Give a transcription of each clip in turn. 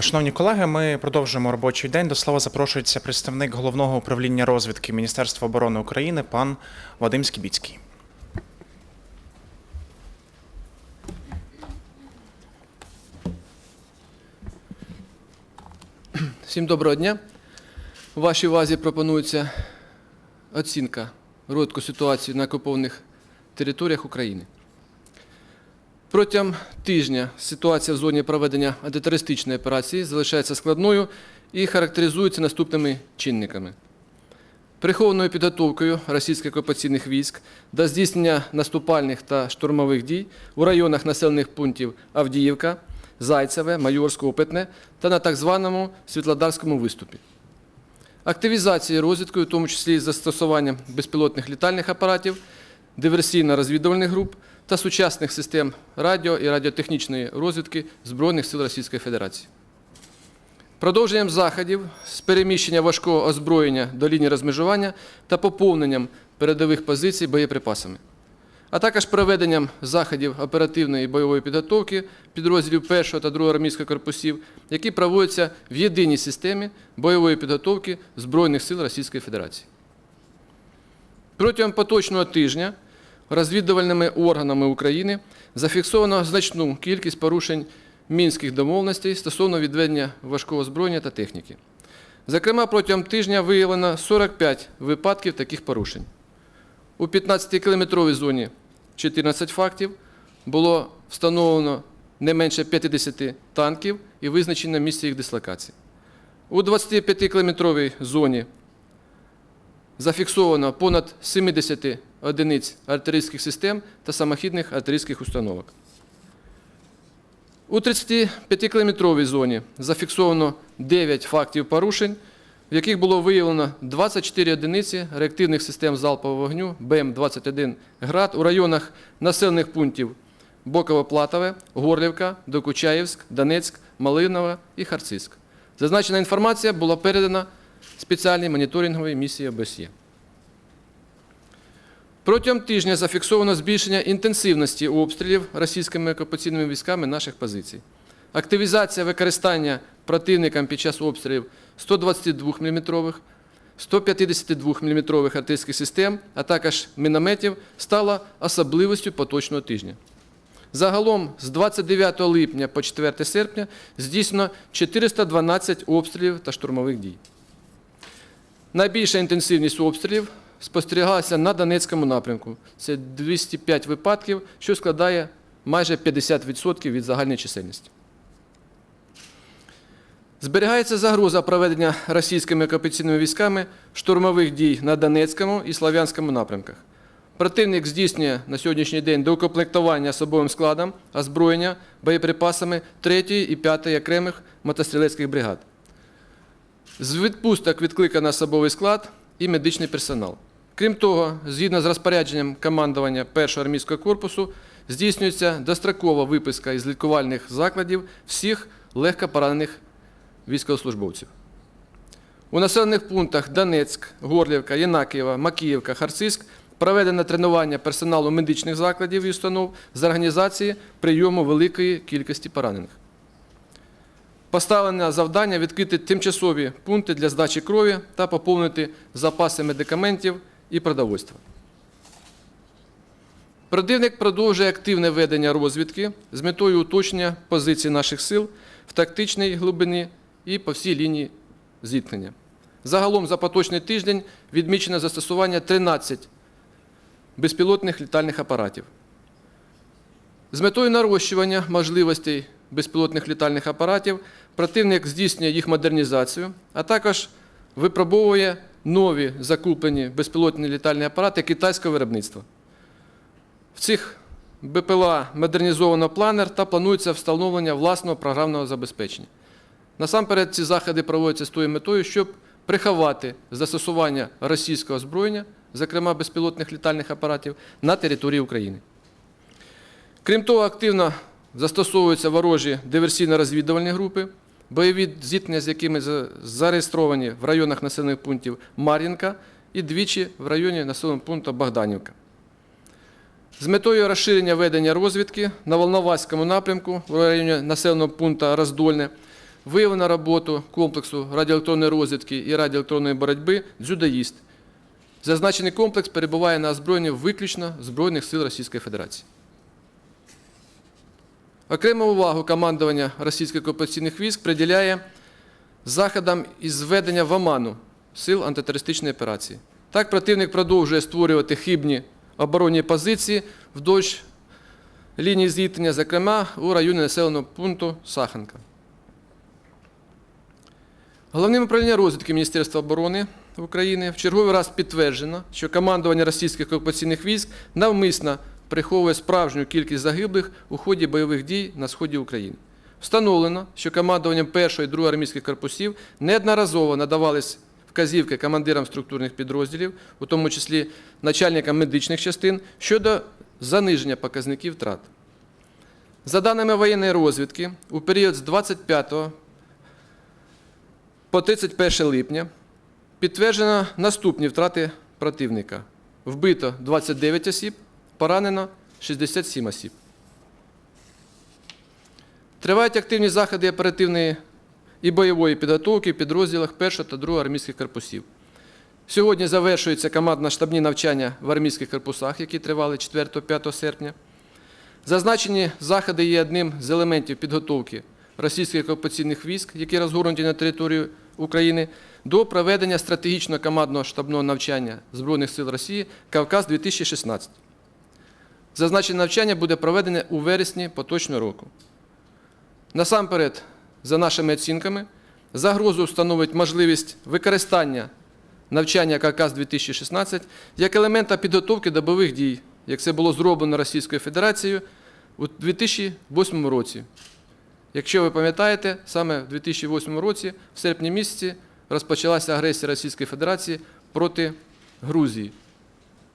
Шановні колеги, ми продовжуємо робочий день. До слова запрошується представник головного управління розвідки Міністерства оборони України пан Вадим Скібіцький. Всім доброго дня. У вашій увазі пропонується оцінка розвитку ситуації на окупованих територіях України. Протягом тижня ситуація в зоні проведення антитерористичної операції залишається складною і характеризується наступними чинниками. Прихованою підготовкою російських окупаційних військ до здійснення наступальних та штурмових дій у районах населених пунктів Авдіївка, Зайцеве, Майорське, Опитне та на так званому Світлодарському виступі. Активізації розвідкою, в тому числі з застосуванням безпілотних літальних апаратів, диверсійно-розвідувальних груп та сучасних систем радіо і радіотехнічної розвідки Збройних сил Російської Федерації. Продовженням заходів з переміщення важкого озброєння до лінії розмежування та поповненням передових позицій боєприпасами, а також проведенням заходів оперативної бойової підготовки підрозділів 1 та 2 армійських корпусів, які проводяться в єдиній системі бойової підготовки Збройних сил Російської Федерації. Протягом поточного тижня розвідувальними органами України зафіксовано значну кількість порушень мінських домовленостей стосовно відведення важкого озброєння та техніки. Зокрема, протягом тижня виявлено 45 випадків таких порушень. У 15-кілометровій зоні 14 фактів було встановлено не менше 50 танків і визначено місце їх дислокації. У 25-кілометровій зоні зафіксовано понад 70 одиниць артилерійських систем та самохідних артилерійських установок. У 35-кілометровій зоні зафіксовано 9 фактів порушень, в яких було виявлено 24 одиниці реактивних систем залпового вогню БМ-21 «Град» у районах населених пунктів Боково-Платове, Горлівка, Докучаєвськ, Донецьк, Малинове і Харциск. Зазначена інформація була передана спеціальній моніторинговій місії ОБСЄ. Протягом тижня зафіксовано збільшення інтенсивності обстрілів російськими окупаційними військами наших позицій. Активізація використання противникам під час обстрілів 122 мм, 152 мм артилерійських систем, а також мінометів стала особливістю поточного тижня. Загалом з 29 липня по 4 серпня здійснено 412 обстрілів та штурмових дій. Найбільша інтенсивність обстрілів спостерігалася на Донецькому напрямку. Це 205 випадків, що складає майже 50% від загальної чисельності. Зберігається загроза проведення російськими окупаційними військами штурмових дій на Донецькому і Слав'янському напрямках. Противник здійснює на сьогоднішній день доукомплектування особовим складом, озброєння, боєприпасами 3 і 5 окремих мотострілецьких бригад. З відпусток відкликано особовий склад і медичний персонал. Крім того, згідно з розпорядженням командування 1-го армійського корпусу, здійснюється дострокова виписка із лікувальних закладів всіх легко поранених військовослужбовців. У населених пунктах Донецьк, Горлівка, Єнакієва, Макіївка, Харциск проведено тренування персоналу медичних закладів і установ з організації прийому великої кількості поранених. Поставлено завдання відкрити тимчасові пункти для здачі крові та поповнити запаси медикаментів і продовольства. Противник продовжує активне ведення розвідки з метою уточнення позицій наших сил в тактичній глибині і по всій лінії зіткнення. Загалом за поточний тиждень відмічено застосування 13 безпілотних літальних апаратів. З метою нарощування можливостей безпілотних літальних апаратів противник здійснює їх модернізацію, а також випробовує нові закуплені безпілотні літальні апарати китайського виробництва. В цих БПЛА модернізовано планер та планується встановлення власного програмного забезпечення. Насамперед, ці заходи проводяться з тою метою, щоб приховати застосування російського озброєння, зокрема безпілотних літальних апаратів, на території України. Крім того, активно застосовуються ворожі диверсійно-розвідувальні групи, бойові зіткнення, з якими зареєстровані в районах населених пунктів Мар'їнка і двічі в районі населеного пункту Богданівка. З метою розширення ведення розвідки на Волноваському напрямку в районі населеного пункту Роздольне виявлено роботу комплексу радіоелектронної розвідки і радіоелектронної боротьби «Дзюдоїст». Зазначений комплекс перебуває на озброєнні виключно Збройних сил Російської Федерації. Окрему увагу командування російських окупаційних військ приділяє заходам із зведення в оману сил антитерористичної операції. Так противник продовжує створювати хибні оборонні позиції вдовж лінії зіткнення, зокрема у районі населеного пункту Саханка. Головним управлінням розвідки Міністерства оборони України в черговий раз підтверджено, що командування російських окупаційних військ навмисно приховує справжню кількість загиблих у ході бойових дій на сході України. Встановлено, що командуванням 1 і 2 армійських корпусів неодноразово надавались вказівки командирам структурних підрозділів, у тому числі начальникам медичних частин, щодо заниження показників втрат. За даними воєнної розвідки, у період з 25 по 31 липня підтверджено наступні втрати противника. Вбито 29 осіб, поранено 67 осіб. Тривають активні заходи оперативної і бойової підготовки в підрозділах 1 та 2 армійських корпусів. Сьогодні завершуються командно-штабні навчання в армійських корпусах, які тривали 4-5 серпня. Зазначені заходи є одним з елементів підготовки російських окупаційних військ, які розгорнуті на територію України, до проведення стратегічного командного штабного навчання Збройних сил Росії Кавказ 2016. Зазначене навчання буде проведене у вересні поточного року. Насамперед, за нашими оцінками, загрозу становить можливість використання навчання Кавказ 2016 як елемента підготовки до бойових дій, як це було зроблено Російською Федерацією у 2008 році. Якщо ви пам'ятаєте, саме в 2008 році, в серпні місяці, розпочалася агресія Російської Федерації проти Грузії.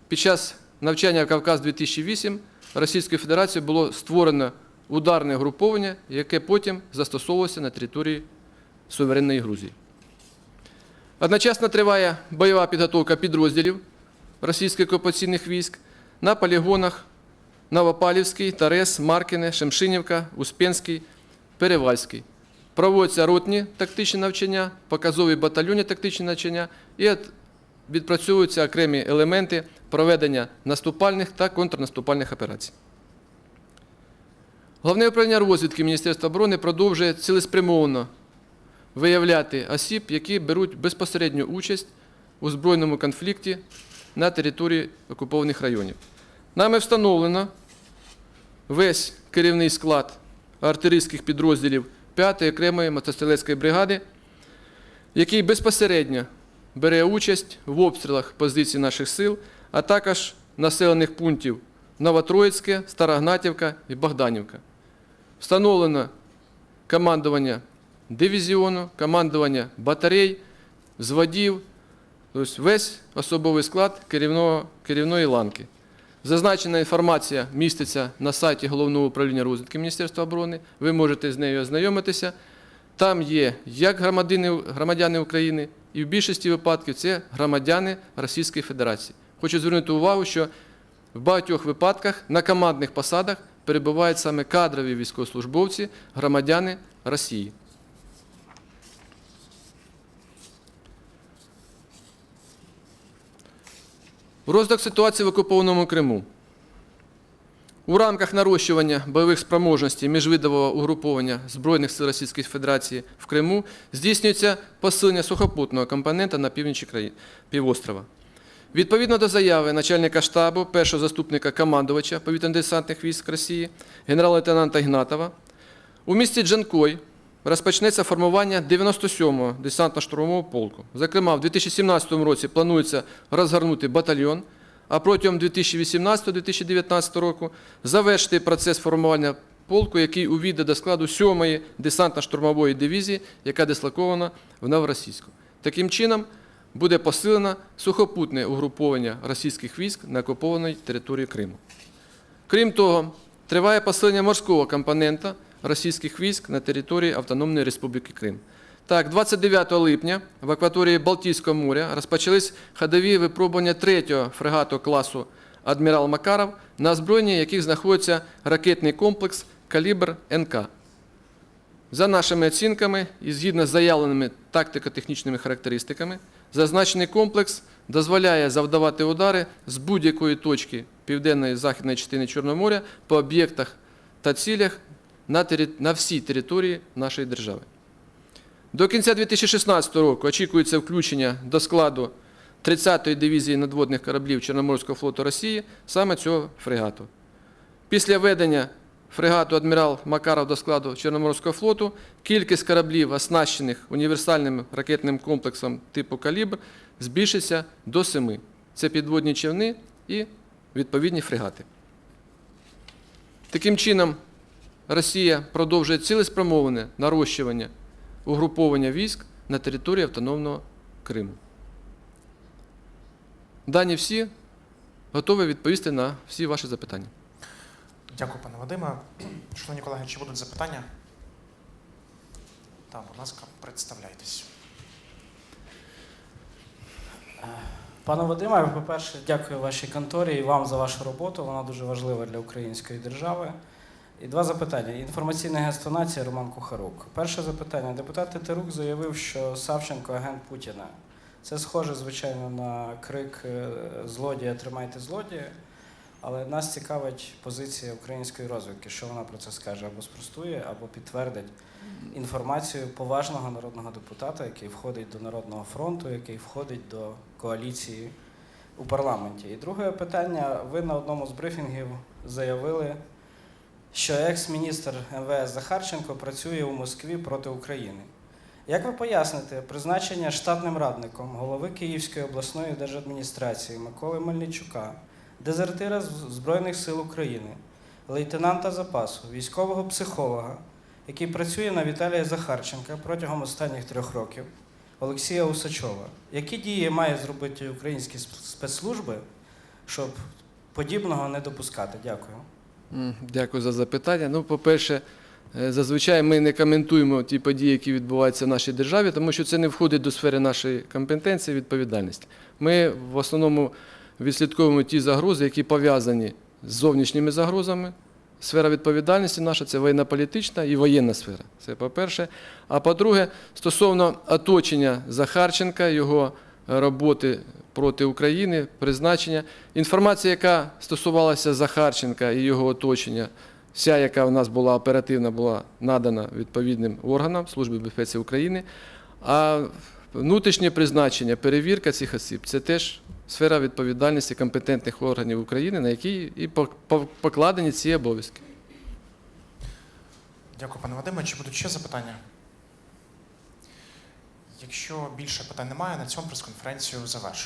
Під час навчання Кавказ 2008 Російською Федерацією було створено ударне груповання, яке потім застосовувалося на території суверенної Грузії. Одночасно триває бойова підготовка підрозділів російських окупаційних військ на полігонах Новопалівський, Тарес, Маркіне, Шемшинівка, Успенський, Перевальський. Проводяться ротні тактичні навчання, показові батальйонні тактичні навчання і відпрацьовуються окремі елементи проведення наступальних та контрнаступальних операцій. Головне управління розвідки Міністерства оборони продовжує цілеспрямовано виявляти осіб, які беруть безпосередню участь у збройному конфлікті на території окупованих районів. Нами встановлено весь керівний склад артилерійських підрозділів 5-ї окремої мотострілецької бригади, який безпосередньо бере участь в обстрілах позицій наших сил, а також населених пунктів Новотроїцьке, Старогнатівка і Богданівка. Встановлено командування дивізіону, командування батарей, взводів, тобто весь особовий склад керівної ланки. Зазначена інформація міститься на сайті Головного управління розвідки Міністерства оборони. Ви можете з нею ознайомитися. Там є як громадяни України, і в більшості випадків це громадяни Російської Федерації. Хочу звернути увагу, що в багатьох випадках на командних посадах перебувають саме кадрові військовослужбовці, громадяни Росії. Розвиток ситуації в окупованому Криму. У рамках нарощування бойових спроможностей міжвидового угруповання Збройних сил Російської Федерації в Криму здійснюється посилення сухопутного компонента на північі півострова. Відповідно до заяви начальника штабу, першого заступника командувача повітряно-десантних військ Росії, генерал-лейтенанта Ігнатова, у місті Джанкой розпочнеться формування 97-го десантно-штурмового полку. Зокрема, в 2017 році планується розгорнути батальйон, а протягом 2018-2019 року завершити процес формування полку, який увійде до складу 7-ї десантно-штурмової дивізії, яка дислокована в Новоросійську. Таким чином, буде посилено сухопутне угруповання російських військ на окупованій території Криму. Крім того, триває посилення морського компонента російських військ на території Автономної Республіки Крим. Так, 29 липня в акваторії Балтійського моря розпочались ходові випробування третього фрегату класу Адмірал Макаров, на озброєнні яких знаходиться ракетний комплекс Калібр НК. За нашими оцінками і згідно з заявленими тактико-технічними характеристиками, зазначений комплекс дозволяє завдавати удари з будь-якої точки південної західної частини Чорного моря по об'єктах та цілях на всій території нашої держави. До кінця 2016 року очікується включення до складу 30-ї дивізії надводних кораблів Чорноморського флоту Росії саме цього фрегату. Після введення фрегату адмірал Макаров до складу Чорноморського флоту кількість кораблів, оснащених універсальним ракетним комплексом типу «Калібр», збільшиться до семи. Це підводні човни і відповідні фрегати. Таким чином, Росія продовжує цілеспрямоване нарощування угруповання військ на території автономного Криму. Дані всі готові відповісти на всі ваші запитання. Дякую, пане Вадиме. Шановні колеги, чи будуть запитання? Так, будь ласка, представляйтесь. Пане Вадиме, по-перше, дякую вашій конторі і вам за вашу роботу. Вона дуже важлива для української держави. І два запитання. Інформаційне агентство нації Роман Кухарук. Перше запитання. Депутат Тетерук заявив, що Савченко агент Путіна. Це схоже, звичайно, на крик е, злодія тримайте злодія. Але нас цікавить позиція української розвідки. Що вона про це скаже? Або спростує, або підтвердить інформацію поважного народного депутата, який входить до Народного фронту, який входить до коаліції у парламенті. І друге питання: ви на одному з брифінгів заявили, що екс-міністр МВС Захарченко працює у Москві проти України. Як ви поясните призначення штатним радником голови Київської обласної держадміністрації Миколи Мельничука, дезертира з Збройних сил України, лейтенанта запасу, військового психолога, який працює на Віталія Захарченка протягом останніх трьох років, Олексія Усачова. Які дії має зробити українські спецслужби, щоб подібного не допускати? Дякую. Дякую за запитання. Ну, по-перше, е, зазвичай ми не коментуємо ті події, які відбуваються в нашій державі, тому що це не входить до сфери нашої компетенції відповідальності. Ми в основному відслідковуємо ті загрози, які пов'язані з зовнішніми загрозами. Сфера відповідальності наша це воєнно-політична і воєнна сфера. Це по-перше. А по-друге, стосовно оточення Захарченка, його роботи проти України, призначення. Інформація, яка стосувалася Захарченка і його оточення, вся, яка в нас була оперативна, була надана відповідним органам Служби безпеки України. А внутрішнє призначення, перевірка цих осіб це теж сфера відповідальності компетентних органів України, на які і пок- пок- покладені ці обов'язки. Дякую, пане Вадиме. Чи будуть ще запитання? Якщо більше питань немає, на цьому прес-конференцію завершую.